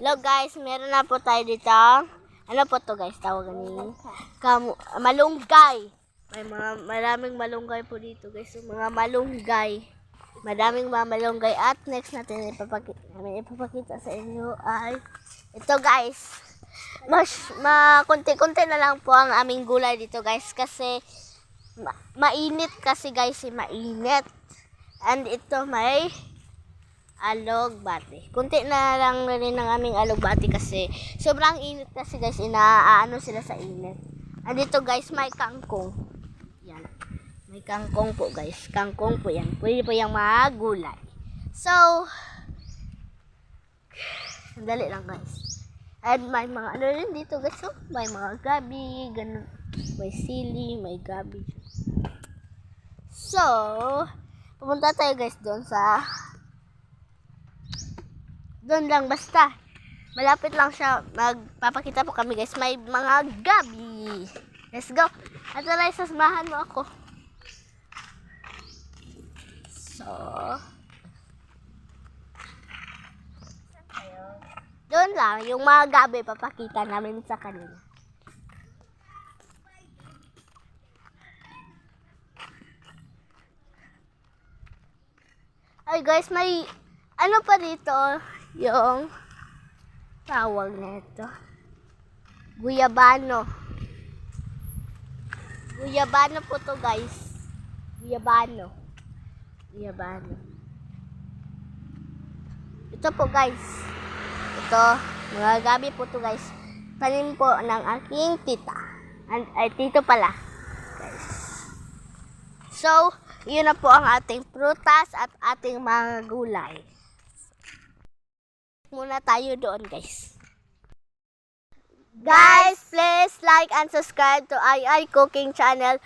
Hello guys, meron na po tayo dito. Ano po to guys, tawagan ni Kamu malunggay. May mga maraming malunggay po dito guys. So, mga malunggay. Madaming mga malunggay. At next natin ipapakita, ipapakita sa inyo ay ito guys. Mas, ma, konti-konti na lang po ang aming gulay dito guys. Kasi ma- mainit kasi guys, mainit. And ito may alogbati. Kunti na lang rin ang aming alogbati kasi sobrang init kasi guys, inaano sila sa init. Andito guys, may kangkong. Yan. May kangkong po guys. Kangkong po yan. Pwede po yung mga gulay. So, sandali lang guys. And may mga ano rin dito guys. So, may mga gabi, ganun. May sili, may gabi. So, pumunta tayo guys doon sa doon lang basta. Malapit lang siya. Magpapakita po kami guys. May mga gabi. Let's go. At tara, sasamahan mo ako. So, doon lang, yung mga gabi, papakita namin sa kanila. Ay guys, may ano pa dito yung tawag nito. Guyabano. Guyabano po to guys. Guyabano. Guyabano. Ito po guys. Ito, mga gabi po to guys. Tanim po ng aking tita. And, ay, tito pala. Guys. So, yun na po ang ating prutas at ating mga gulay. Muna tayo doon, guys. Guys, please like and subscribe to AI Cooking Channel.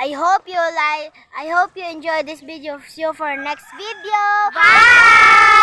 I hope you like, I hope you enjoy this video. See you for next video. Bye!